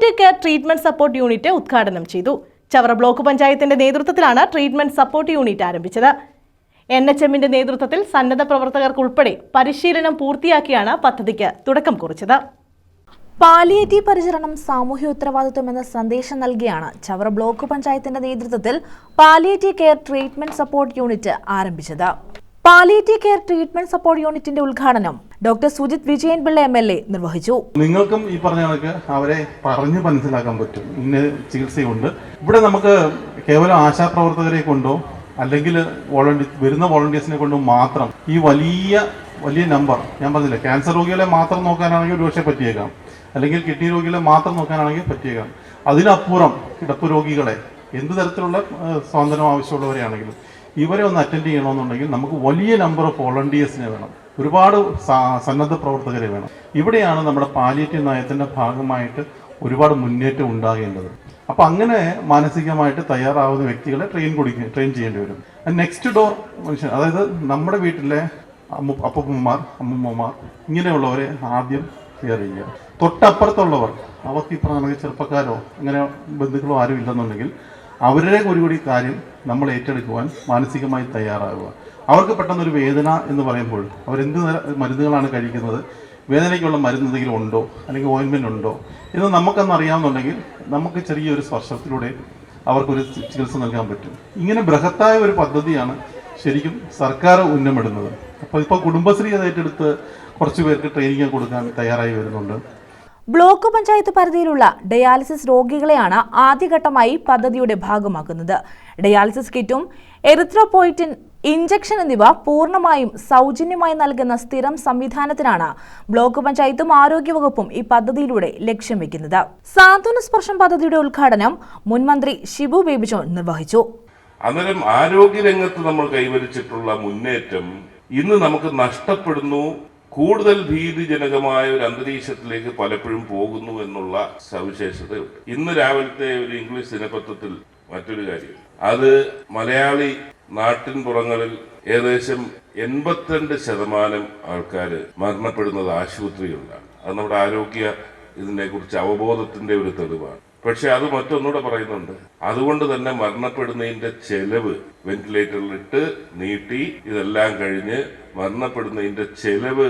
Palliative care treatment support unit ഉദ്ഘാടനം ചെയ്തു. Chavara block പഞ്ചായത്തിന്റെ നേതൃത്വത്തിലാണ് ട്രീറ്റ്മെന്റ് സപ്പോർട്ട് യൂണിറ്റ് ആരംഭിച്ചത്. എൻ എച്ച് എമ്മിന്റെ നേതൃത്വത്തിൽ സന്നദ്ധ പ്രവർത്തകർക്കുൾപ്പെടെ പരിശീലനം പൂർത്തിയാക്കിയാണ് പദ്ധതിക്ക് തുടക്കം കുറിച്ചത്. പാലിയേറ്റീവ് പരിചരണം സാമൂഹ്യ ഉത്തരവാദിത്വം എന്ന സന്ദേശം നൽകിയാണ് ചവറ ബ്ലോക്ക് പഞ്ചായത്തിന്റെ നേതൃത്വത്തിൽ palliative care treatment support unit ആരംഭിച്ചത്. പാലിയേറ്റീവ് കെയർ ട്രീറ്റ്മെന്റ് സപ്പോർട്ട് യൂണിറ്റിന്റെ ഉദ്ഘാടനം doctor Sujith Vijayan Pillai M L A നിർവഹിച്ചു. നിങ്ങൾക്കും ഈ പറഞ്ഞ കണക്ക് അവരെ പറഞ്ഞു മനസ്സിലാക്കാൻ പറ്റും. ഇന്ന ചികിത്സയുണ്ട്. ഇവിടെ നമുക്ക് കേവലം ആശാപ്രവർത്തകരെ കൊണ്ടോ അല്ലെങ്കിൽ വോളണ്ടിയർ വരുന്ന വോളണ്ടിയേഴ്സിനെ കൊണ്ടോ മാത്രം ഈ വലിയ വലിയ നമ്പർ ഞാൻ പറഞ്ഞില്ല ക്യാൻസർ രോഗികളെ മാത്രം നോക്കാനാണെങ്കിൽ ഒരുപക്ഷെ പറ്റിയേക്കാം. അല്ലെങ്കിൽ കിഡ്നി രോഗികളെ മാത്രം നോക്കാനാണെങ്കിൽ പറ്റിയേക്കാം. അതിനപ്പുറം കിടപ്പ് രോഗികളെ എന്ത് തരത്തിലുള്ള സ്വാതന്ത്ര്യം ആവശ്യമുള്ളവരെയാണെങ്കിലും ഇവരെ ഒന്ന് അറ്റൻഡ് ചെയ്യണമെന്നുണ്ടെങ്കിൽ നമുക്ക് വലിയ നമ്പർ ഓഫ് വോളണ്ടിയേഴ്സിനെ വേണം. ഒരുപാട് സന്നദ്ധ പ്രവർത്തകരെ വേണം. ഇവിടെയാണ് നമ്മുടെ പാലിയേറ്റീവ് നയത്തിന്റെ ഭാഗമായിട്ട് ഒരുപാട് മുന്നേറ്റം ഉണ്ടാകേണ്ടത്. അപ്പോൾ അങ്ങനെ മാനസികമായിട്ട് തയ്യാറാവുന്ന വ്യക്തികളെ ട്രെയിൻ കൊടുക്കുക ട്രെയിൻ ചെയ്യേണ്ടി വരും. നെക്സ്റ്റ് ഡോർ മനുഷ്യൻ അതായത് നമ്മുടെ വീട്ടിലെ അമ്മ അപ്പൂപ്പന്മാർ അമ്മൂമ്മമാർ ഇങ്ങനെയുള്ളവരെ ആദ്യം കെയർ ചെയ്യുക. തൊട്ടപ്പുറത്തുള്ളവർ അവർക്ക് ഈ പറഞ്ഞ ചെറുപ്പക്കാരോ അങ്ങനെ ബന്ധുക്കളോ ആരും ഇല്ലെന്നുണ്ടെങ്കിൽ അവരുടെ ഒരു കൂടി കാര്യം നമ്മൾ ഏറ്റെടുക്കുവാൻ മാനസികമായി തയ്യാറാവുക. അവർക്ക് പെട്ടെന്നൊരു വേദന എന്ന് പറയുമ്പോൾ അവരെന്ത് മരുന്നുകളാണ് കഴിക്കുന്നത്? വേദനയ്ക്കുള്ള മരുന്ന് എന്തെങ്കിലും ഉണ്ടോ? അല്ലെങ്കിൽ ഓയിൻമെന്റ് ഉണ്ടോ? എന്ന് നമുക്കെന്ന് അറിയാമെന്നുണ്ടെങ്കിൽ നമുക്ക് ചെറിയൊരു സ്പർശത്തിലൂടെ അവർക്കൊരു ചികിത്സ നൽകാൻ പറ്റും. ഇങ്ങനെ ബൃഹത്തായ ഒരു പദ്ധതിയാണ് ശരിക്കും സർക്കാർ ഉന്നമിടുന്നത്. അപ്പോൾ ഇപ്പോൾ കുടുംബശ്രീ അത് ഏറ്റെടുത്ത് കുറച്ച് പേർക്ക് ട്രെയിനിങ് കൊടുക്കാൻ തയ്യാറായി വരുന്നുണ്ട്. ബ്ലോക്ക് പഞ്ചായത്ത് പരിധിയിലുള്ള ഡയാലിസിസ് രോഗികളെയാണ് ആദ്യഘട്ടമായി പദ്ധതിയുടെ ഭാഗമാക്കുന്നത്. ഡയാലിസിസ് കിറ്റും എറിത്രോപോയിറ്റിൻ ഇഞ്ചക്ഷൻ എന്നിവ പൂർണമായും സൗജന്യമായി നൽകുന്ന സ്ഥിരം സംവിധാനത്തിനാണ് ബ്ലോക്ക് പഞ്ചായത്തും ആരോഗ്യവകുപ്പും ഈ പദ്ധതിയിലൂടെ ലക്ഷ്യം വെക്കുന്നത്. സാന്ത്വന സ്പർശം പദ്ധതിയുടെ ഉദ്ഘാടനം മുൻമന്ത്രി ഷിബു ബേബി ജോൺ നിർവഹിച്ചു. അന്നേരം ആരോഗ്യരംഗത്ത് നമ്മൾ കൈവരിച്ചിട്ടുള്ള മുന്നേറ്റം ഇന്ന് നമുക്ക് നഷ്ടപ്പെടുന്നു കൂടുതൽ ഭീതിജനകമായ ഒരു അന്തരീക്ഷത്തിലേക്ക് പലപ്പോഴും പോകുന്നു എന്നുള്ള സവിശേഷതയുണ്ട്. ഇന്ന് രാവിലത്തെ ഒരു ഇംഗ്ലീഷ് ദിനപത്രത്തിൽ മറ്റൊരു കാര്യം. അത് മലയാളി നാട്ടിൻ പുറങ്ങളിൽ ഏകദേശം എൺപത്തിരണ്ട് ശതമാനം ആൾക്കാർ മരണപ്പെടുന്നത് ആശുപത്രികളിലാണ്. അത് നമ്മുടെ ആരോഗ്യ ഇതിനെക്കുറിച്ച് അവബോധത്തിന്റെ ഒരു തെളിവാണ്. പക്ഷെ അത് മറ്റൊന്നുകൂടെ പറയുന്നുണ്ട്. അതുകൊണ്ട് തന്നെ മരണപ്പെടുന്നതിന്റെ ചെലവ് വെന്റിലേറ്ററിലിട്ട് നീട്ടി ഇതെല്ലാം കഴിഞ്ഞ് മരണപ്പെടുന്നതിന്റെ ചെലവ്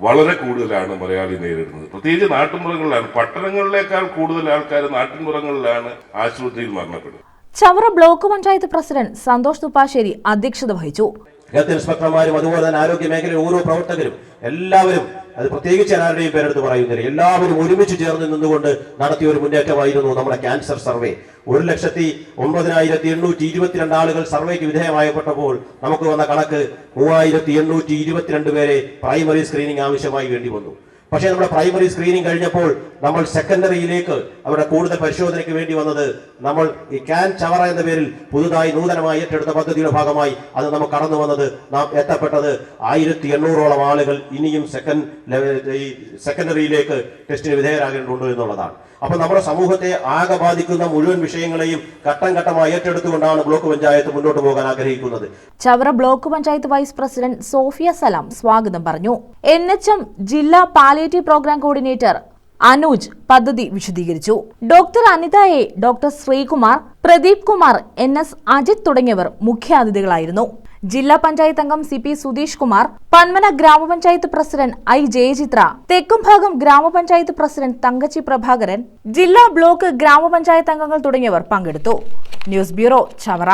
വളരെ കൂടുതലാണ് മലയാളി നേരിടുന്നത്. പ്രത്യേകിച്ച് നാട്ടിൻപുറങ്ങളിലാണ് പട്ടണങ്ങളിലേക്കാൾ കൂടുതൽ ആൾക്കാർ നാട്ടിൻപുറങ്ങളിലാണ് ആശുപത്രിയിൽ മരണപ്പെടുന്നത്. ചവറ ബ്ലോക്ക് പഞ്ചായത്ത് പ്രസിഡന്റ് സന്തോഷ് തുപ്പാശ്ശേരി അധ്യക്ഷത വഹിച്ചു. ഹെൽത്ത് ഇൻസ്പെക്ടർമാരും അതുപോലെ തന്നെ ആരോഗ്യ മേഖലയിലെ ഓരോ പ്രവർത്തകരും എല്ലാവരും അത് പ്രത്യേകിച്ച് എല്ലാവരുടെയും പേരെടുത്ത് പറയുന്നില്ല. എല്ലാവരും ഒരുമിച്ച് ചേർന്ന് നിന്നുകൊണ്ട് നടത്തിയ ഒരു മുന്നേറ്റമായിരുന്നു നമ്മുടെ ക്യാൻസർ സർവേ. ഒരു ലക്ഷത്തി ഒമ്പതിനായിരത്തി എണ്ണൂറ്റി ഇരുപത്തിരണ്ട് ആളുകൾ സർവേക്ക് വിധേയമായപ്പെട്ടപ്പോൾ നമുക്ക് വന്ന കണക്ക് മൂവായിരത്തി എണ്ണൂറ്റി ഇരുപത്തിരണ്ട് പേരെ പ്രൈമറി സ്ക്രീനിങ് ആവശ്യമായി വേണ്ടി വന്നു. പക്ഷേ നമ്മുടെ പ്രൈമറി സ്ക്രീനിങ് കഴിഞ്ഞപ്പോൾ നമ്മൾ സെക്കൻഡറിയിലേക്ക് അവരുടെ കൂടുതൽ പരിശോധനയ്ക്ക് വേണ്ടി വന്നത് നമ്മൾ ഈ ക്യാൻ ചവറ എന്ന പേരിൽ പുതുതായി നൂതനമായി ഏറ്റെടുത്ത പദ്ധതിയുടെ ഭാഗമായി അത് നമുക്ക് കടന്നു വന്നത് നാം എത്തപ്പെട്ടത് ആയിരത്തി എണ്ണൂറോളം ആളുകൾ ഇനിയും സെക്കൻഡ് ഈ സെക്കൻഡറിയിലേക്ക് ടെസ്റ്റിന് വിധേയരാകേണ്ടതുണ്ട് എന്നുള്ളതാണ്. അപ്പോൾ നമ്മുടെ സമൂഹത്തെ ആകെ ബാധിക്കുന്ന മുഴുവൻ വിഷയങ്ങളെയും ഘട്ടം ഘട്ടമായി ഏറ്റെടുത്തുകൊണ്ടാണ് ബ്ലോക്ക് പഞ്ചായത്ത് മുന്നോട്ട് പോകാൻ ആഗ്രഹിക്കുന്നത്. Chavara block panchayat vice president Sofia Salam സ്വാഗതം പറഞ്ഞു. എൻ എച്ച് എം ജില്ലാ പാലിയേറ്റീവ് പ്രോഗ്രാം കോർഡിനേറ്റർ അനൂജ് പദ്ധതി വിശദീകരിച്ചു. Doctor Anitha A doctor Sreekumar Pradeep Kumar N S Ajith തുടങ്ങിയവർ മുഖ്യാതിഥികളായിരുന്നു. ജില്ലാ പഞ്ചായത്ത് അംഗം സി പി സുധീഷ് കുമാർ പന്മന ഗ്രാമപഞ്ചായത്ത് പ്രസിഡന്റ് ഐ ജയചിത്ര തെക്കുംഭാഗം ഗ്രാമപഞ്ചായത്ത് പ്രസിഡന്റ് തങ്കച്ചി പ്രഭാകരൻ ജില്ലാ ബ്ലോക്ക് ഗ്രാമപഞ്ചായത്ത് അംഗങ്ങൾ തുടങ്ങിയവർ പങ്കെടുത്തു. News bureau Chavara.